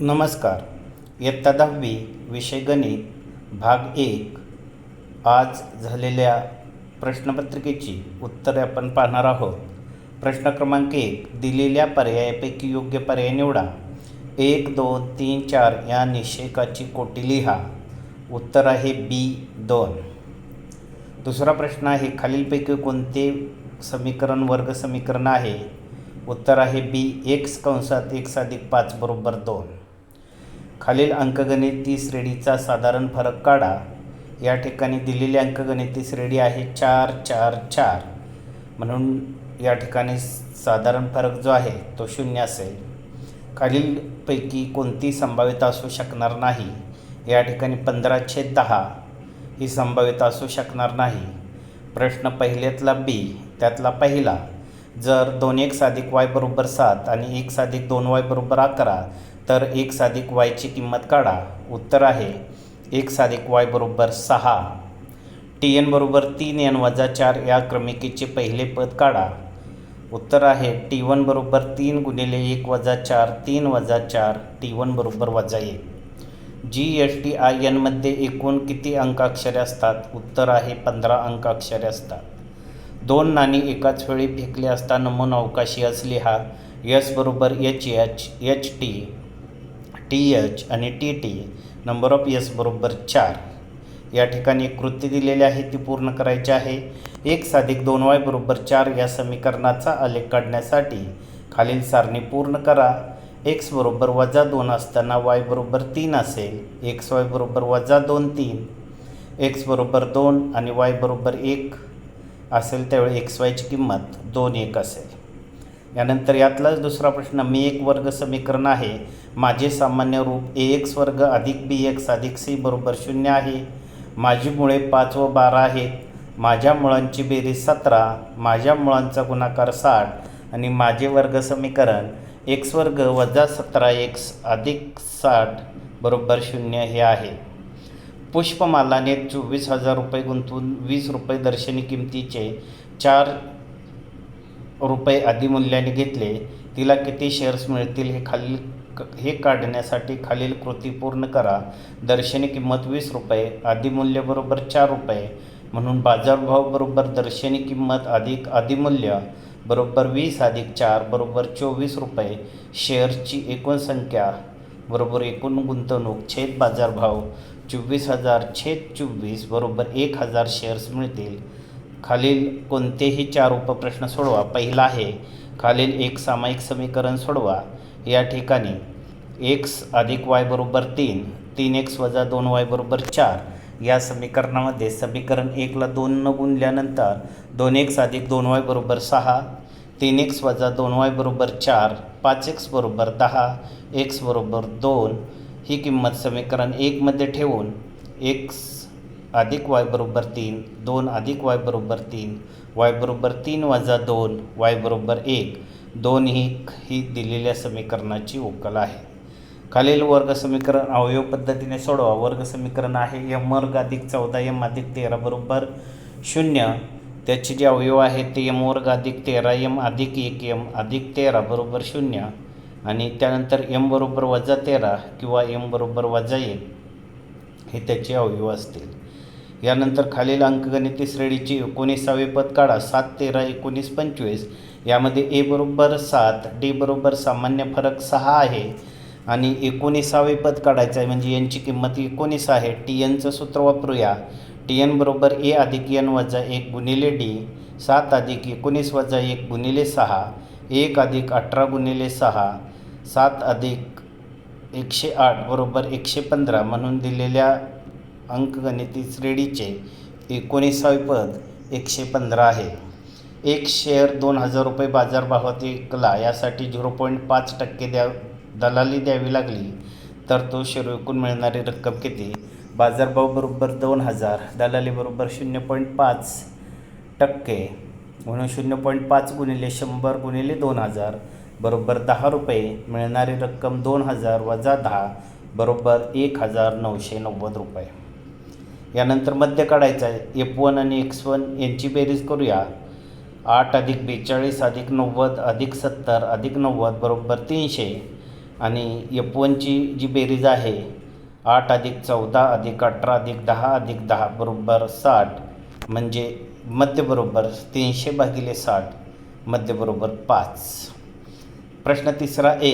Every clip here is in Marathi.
नमस्कार. इयत्ता दहावी विषय गणित भाग एक. आज झालेल्या प्रश्नपत्रिकेची उत्तरे आपण पाहणार आहोत. प्रश्न क्रमांक एक दिलेल्या पर्यायापैकी योग्य पर्याय निवडा. एक दोन तीन चार या निषेकाची कोटी लिहा. उत्तर आहे बी दोन. दुसरा प्रश्न आहे खालीलपैकी कोणते समीकरण वर्ग समीकरण आहे? उत्तर आहे बी एक्स कंसात एक्स अधिक पाच बरोबर दोन. खालील अंकगणिती श्रेणीचा साधारण फरक काढा. या ठिकाणी दिलेली अंकगणिती श्रेणी आहे चार चार चार. म्हणून या ठिकाणी साधारण फरक जो आहे तो शून्य असेल. खालीलपैकी कोणती संभाव्यता असू शकणार नाही? या ठिकाणी पंधरा छेद दहा ही संभाव्यता असू शकणार नाही. प्रश्न पहिल्यातला बी त्यातला पहिला. जर दोन एक साधिक वाय बरोबर सात आणि एक साधिक दोन वाय बरोबर अकरा तर एक साधिक वायची किंमत काढा. उत्तर आहे एक साधिक वाय बरोबर सहा. टी एन बरोबर तीन एन वजा चार या क्रमिकेचे पहिले पद काढा. उत्तर आहे टी वन बरोबर तीन गुणिले एक वजा चार तीन वजा चार टी वन बरोबर वजा एक. जी एस टी आय एनमध्ये एकूण किती अंकाक्षरे असतात? उत्तर आहे पंधरा अंकाक्षरे असतात. दोन नाणी एकाच वेळी फेकले असता नमुना अवकाशी असली हा यस बरोबर H H H T T H आणि T T number of S बरोबर चार. या ठिकाणी कृती दिलेली आहे ती पूर्ण करायची आहे. एक साधिक दोन वाय बरोबर चार या समीकरणाचा आलेख काढण्यासाठी खालील सारणी पूर्ण करा. एक्स बरोबर वजा दोन असताना वाय बरोबर तीन असेल. एक्स वाय बरोबर वजा दोन तीन. एक्स बरोबर दोन आणि वाय बरोबर एक. असेल त्यावेळी एक्स वायची किंमत दोन एक असेल. यानंतर यातलाच दुसरा प्रश्न मी एक वर्ग समीकरण आहे माझे सामान्य रूप ए एक्स वर्ग अधिक बी एक्स अधिक सी बरोबर शून्य आहे. माझी मुळे पाच व बारा आहेत. माझ्या मुळांची बेरीज सतरा माझ्या मुळांचा गुणाकार साठ आणि माझे वर्ग समीकरण एक्स वर्ग वजा सतरा एक्स अधिक साठ बरोबर शून्य हे आहे. पुष्पमालाने चोवीस हजार रुपये गुंतवून वीस रुपये दर्शनी किमतीचे चार रुपये अधिमूल्याने घेतले तिला किती शेअर्स मिळतील हे खालील क हे काढण्यासाठी खालील कृती पूर्ण करा. दर्शनी किंमत वीस रुपये अधिमूल्य बरोबर चार रुपये. म्हणून बाजारभाव बरोबर दर्शनी किंमत अधिक अधिमूल्य बरोबर वीस अधिक चार बरोबर चोवीस रुपये. शेअर्सची एकूण संख्या बरोबर एकूण गुंतवणूक छेद बाजारभाव चोवीस हजार छेद चोवीस बरोबर एक हजार शेअर्स मिळतील. खालील कोणतेही चार उपप्रश्न सोडवा. पहिला आहे खालील एक सामायिक समीकरण सोडवा. या ठिकाणी एक्स अधिक वाय बरोबर तीन तीन एक्स वजा दोन वाय बरोबर चार. या समीकरणामध्ये समीकरण एकला दोन न गुणल्यानंतर दोन एक्स अधिक दोन वाय बरोबर सहा तीन एक्स वजा दोन वाय बरोबर चार पाच एक्स बरोबर दहा एक्स बरोबर दोन. ही किंमत समीकरण एकमध्ये ठेवून एक्स अधिक वाय बरोबर तीन दोन अधिक वाय बरोबर तीन वाय बरोबर तीन वजा दोन वाय बरोबर एक दोन ही ही दिलेल्या समीकरणाची उकल आहे. खालील वर्ग समीकरण अवयव पद्धतीने सोडवा. वर्ग समीकरण आहे यम वर्ग अधिक चौदा यम अधिक तेरा बरोबर शून्य. त्याचे जे अवयव आहेत ते यम वर्ग अधिक तेरा यम अधिक एक यम अधिक तेरा बरोबर शून्य. आणि त्यानंतर यम बरोबर वजा तेरा किंवा यम बरोबर वजा एक हे त्याचे अवयव असतील. यानंतर खालील अंकगणिती श्रेणीची एकोणीसावे पद काढा सात तेरा एकोणीस पंचवीस. यामध्ये ए बरोबर सात डी बरोबर सामान्य फरक सहा आहे. आणि एकोणीसावे पद काढायचं आहे म्हणजे यांची किंमत एकोणीस आहे. टी एनचं सूत्र वापरूया. टी एन बरोबर ए अधिक एन वजा एक गुणिले डी सात अधिक एकोणीस वजा एक गुणिले सहा एक अधिक अठरा गुणिले सहा सात अधिक एकशे आठ बरोबर एकशे पंधरा म्हणून दिलेल्या अंकगणिती श्रेणीचे एकोणीसावे पद एकशे पंधरा आहे. एक शेअर दोन हजार रुपये बाजारभावात विकला यासाठी झिरो पॉईंट पाच टक्के द्या दलाली द्यावी लागली. तर तो शेअर विकून मिळणारी रक्कम किती? बाजारभाव बरोबर दोन हजार दलाली बरोबर शून्य पॉईंट पाच टक्के. म्हणून शून्य पॉईंट पाच गुणिले शंभर गुणिले दोन हजार बरोबर दहा रुपये. मिळणारी रक्कम दोन हजार वजा दहा बरोबर एक हजार नऊशे नव्वद रुपये. यानंतर मध्य काढायचं आहे. एफ वन आणि एक्स वन यांची बेरीज करूया. आठ अधिक बेचाळीस अधिक नव्वद अधिक सत्तर अधिक नव्वद बरोबर तीनशे. आणि एफ वनची जी बेरीज आहे आठ अधिक चौदा अधिक अठरा अधिक दहा अधिक दहा बरोबर साठ. म्हणजे मध्य बरोबर तीनशे भागिले साठ मध्य बरोबर पाच. प्रश्न तिसरा ए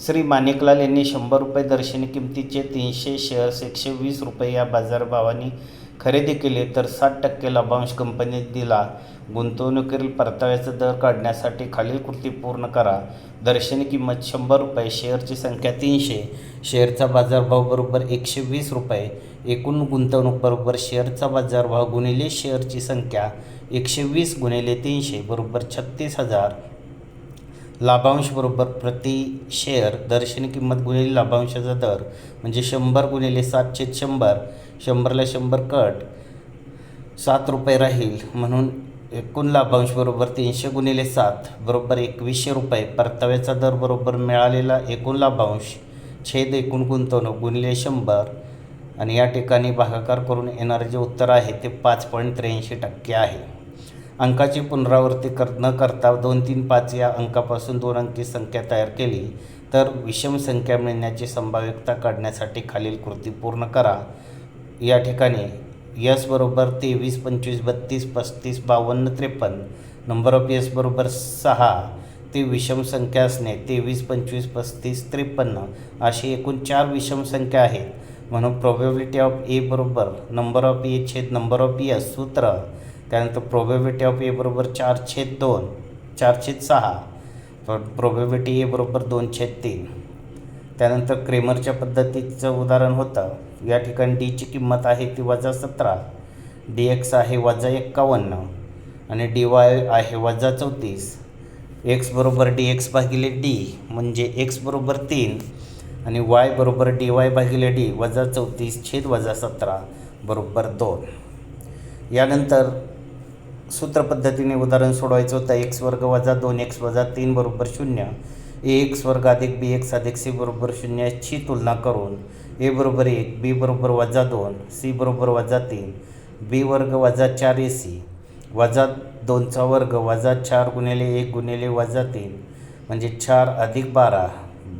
श्री माणिकलाल यांनी शंभर रुपये दर्शनी किमतीचे तीनशे शेअर्स एकशे वीस रुपये या बाजारभावाने खरेदी केले तर साठ टक्के लाभांश कंपनीत दिला. गुंतवणुकीतील परताव्याचा दर काढण्यासाठी खालील कृती पूर्ण करा. दर्शनी किंमत शंभर रुपये शेअरची संख्या तीनशे शेअरचा बाजारभाव बरोबर एकशे वीस रुपये एकूण गुंतवणूक बरोबर शेअरचा बाजारभाव गुणिले शेअरची संख्या एकशे वीस गुणिले तीनशे बरोबर छत्तीस हजार लाभांश बरोबर प्रति शेअर दर्शनी किंमत गुणिले लाभांशाचा दर म्हणजे शंभर गुणिले सातशे शंभर शंभरला शंभर कट सात रुपये राहील. म्हणून एकूण लाभांश बरोबर तीनशे गुणिले सात बरोबर एकवीसशे रुपये. परताव्याचा दर बरोबर मिळालेला एकूण लाभांश छेद एकूण गुंतवणूक गुणिले शंभर. आणि या ठिकाणी भागाकार करून येणारे जे उत्तर आहे ते पाच पॉईंट त्र्याऐंशी टक्के आहे. अंकाची पुनरावृत्ती कर न करता दोन तीन पाच या अंकापासून दोन अंकी संख्या तयार केली तर विषम संख्या मिळण्याची संभाव्यता काढण्यासाठी खालील कृती पूर्ण करा. या ठिकाणी यस बरोबर तेवीस पंचवीस बत्तीस पस्तीस बावन्न त्रेपन्न नंबर ऑफ यस बरोबर सहा ते विषम संख्या असणे तेवीस पंचवीस पस्तीस त्रेपन्न अशी एकूण चार विषम संख्या आहेत. म्हणून प्रोबेबिलिटी ऑफ ए बरोबर नंबर ऑफ ए छेद नंबर ऑफ यस सूत्र त्यानंतर प्रोबेबिलिटी ऑफ ए बरोबर चार छेद दोन चार छेद सहा प्रोबेबिलिटी ए बरोबर दोन छेद तीन. त्यानंतर क्रेमरच्या पद्धतीचं उदाहरण होतं. या ठिकाणी डीची किंमत आहे ती वजा सतरा डी एक्स आहे वजा एक्कावन्न आणि डी वाय आहे वजा चौतीस. एक्स बरोबर डी एक्स भागिले डी म्हणजे एक्स बरोबर तीन आणि वाय बरोबर डी वाय भागिले डी वजा चौतीस छेद वजा सतरा बरोबर दोन. यानंतर सूत्रपद्धतीने उदाहरण सोडवायचं होतं. एक्स वर्ग वजा दोन एक्स वजा तीन बरोबर शून्य. ए एक्स वर्ग अधिक बी एक्स अधिक सी बरोबर शून्याची तुलना करून ए बरोबर एक बी बरोबर वजा दोन सी बरोबर वजा तीन बी वर्ग वजा चार ए सी वजा दोनचा वर्ग वजा चार गुणिले एक गुणिले वजा तीन म्हणजे चार अधिक बारा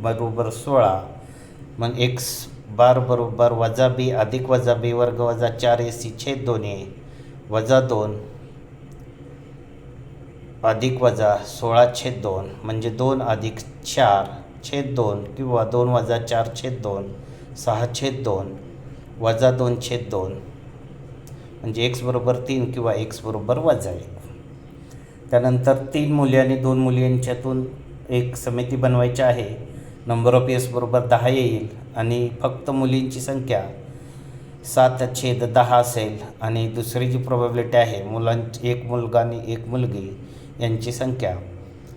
बरोबर सोळा. मग एक्स बार बरोबर वजा बी अधिक वजा बी वर्ग वजा चार ए सी छेद दोन ए वजा दोन अधिक वजा सोळा छेद दोन म्हणजे दोन अधिक चार छेद दोन किंवा दोन वजा चार छेद दोन सहा छेद दोन वजा दोन छेद दोन. म्हणजे एक्स बरोबर तीन किंवा एक्स बरोबर वजा एक. त्यानंतर तीन मुली आणि दोन मुलींच्यातून एक समिती बनवायची आहे. नंबर ऑफ एस बरोबर दहा येईल आणि फक्त मुलींची संख्या सात छेद दहा असेल आणि दुसरी जी प्रोबॅबिलिटी आहे मुलांची एक मुलगा आणि एक मुलगी यांची संख्या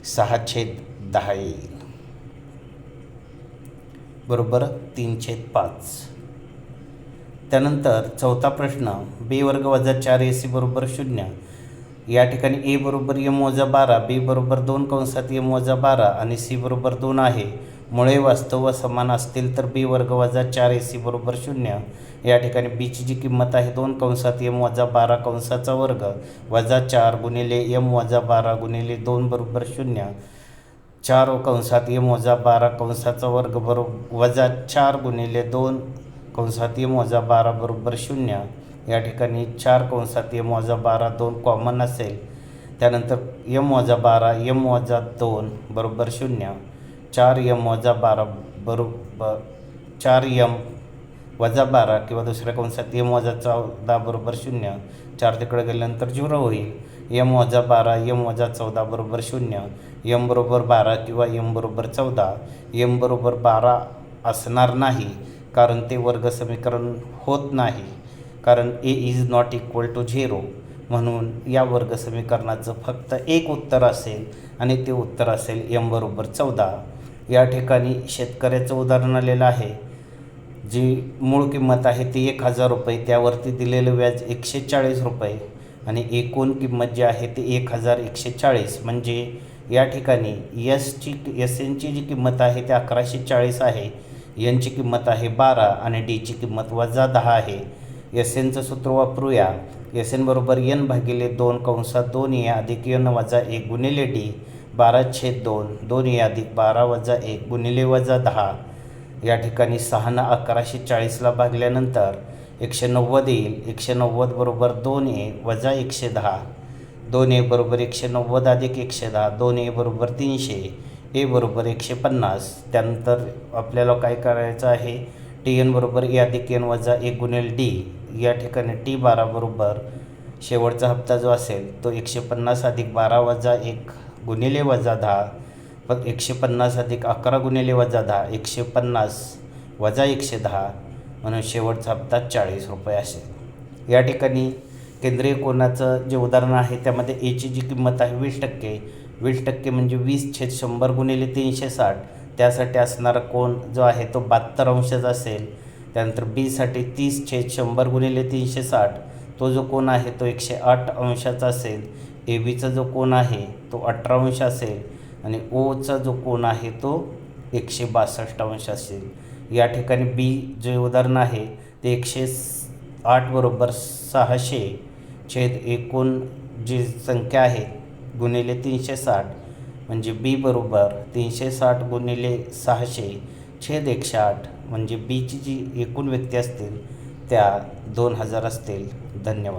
सहा छेद दहा येईल बरोबर तीन छेद पाच. त्यानंतर चौथा प्रश्न बी वर्ग वजा चार ए सी बरोबर शून्य. या ठिकाणी ए बरोबर यम वजा बारा बी बरोबर दोन कंसात यम वजा बारा आणि सी बरोबर दोन आहे. मुळे वास्तव व समान असतील तर बी वर्ग वजा चार ए सी बरोबर शून्य. या ठिकाणी बीची जी किंमत आहे दोन कंसात एम वजा बारा कंसाचा वर्ग वजा चार गुणिले यम वजा बारा गुणिले दोन बरोबर शून्य. चार कंसात एम वजा बारा कंसाचा वर्ग बरोबर वजा चार गुणिले दोन कंसात एम वजा बारा बरोबर शून्य. या ठिकाणी चार कंसात एम वजा बारा दोन कॉमन असेल. त्यानंतर यम वजा बारा यम वजा दोन बरोबर शून्य. चार यम वजा बारा बरोबर चार यम वजा बारा किंवा दुसऱ्या कंसात यम वजा चौदा बरोबर शून्य चार तिकडे गेल्यानंतर झिरो होईल. यम वजा बारा यम वजा चौदा बरोबर शून्य यम बरोबर बारा किंवा यम बरोबर चौदा यम बरोबर बारा असणार नाही कारण ते वर्ग समीकरण होत नाही कारण A is not equal to zero म्हणून या वर्ग समीकरणाचं फक्त एक उत्तर असेल आणि ते उत्तर असेल यम बरोबर चौदा. या ठिकाणी शेतकऱ्याचं उदाहरण आलेलं आहे. जी मूळ किंमत आहे ती एक हजार रुपये त्यावरती दिलेलं व्याज एकशे चाळीस रुपये आणि एकूण किंमत जी आहे ती एक हजार एकशे चाळीस. म्हणजे या ठिकाणी यसची एस एनची जी किंमत आहे ती अकराशे चाळीस आहे एनची किंमत आहे बारा आणि डीची किंमत वजा दहा आहे. एस एनचं सूत्र वापरूया. एस एन बरोबर एन भागिले दोन कंसात दोन ए अधिक एन वजा एक गुणिले डी बारा छेद दोन दोन ए अधिक बारा वजा एक गुणिले वजा दहा. या ठिकाणी सहानं अकराशे चाळीसला भागल्यानंतर एकशे नव्वद येईल. एकशे नव्वद बरोबर दोन ए वजा एकशे दहा. दोन ए बरोबर एकशे नव्वद अधिक एकशे दहा. दोन ए बरोबर तीनशे. ए बरोबर एकशे पन्नास. त्यानंतर आपल्याला काय करायचं आहे? टी एन बरोबर ए अधिक एन वजा एक गुणेल डी. या ठिकाणी टी बारा बरोबर शेवटचा हप्ता जो असेल तो एकशे पन्नास अधिक बारा वजा एक. गुणिले वजा दहा. पण एकशे पन्नास अधिक अकरा गुणिले वजा दहा एकशे पन्नास वजा एकशे दहा. म्हणून शेवटचा हप्ता चाळीस रुपये असेल. या ठिकाणी केंद्रीय कोणाचं जे उदाहरण आहे त्यामध्ये एची जी किंमत आहे वीस टक्के. वीस टक्के म्हणजे वीस छेद शंभर गुणिले तीनशे साठ. त्यासाठी असणारा कोण जो आहे तो बहात्तर अंशाचा असेल. त्यानंतर बीसाठी तीस छेद शंभर गुणिले तीनशे साठ. तो जो कोण आहे तो एकशे आठ अंशाचा असेल. ए बीचा जो कोण आहे तो अठरा अंश असेल आणि ओचा जो कोण आहे तो एकशे बासष्ट अंश असेल. या ठिकाणी बी जे उदाहरण आहे ते एकशे आठ बरोबर सहाशे छेद एकूण जी संख्या आहे गुणिले तीनशे साठ म्हणजे बी बरोबर तीनशे साठ गुणिले सहाशे छेद एकशे आठ म्हणजे बीची जी एकूण व्यक्ती असतील त्या दोन हजार असतील. धन्यवाद.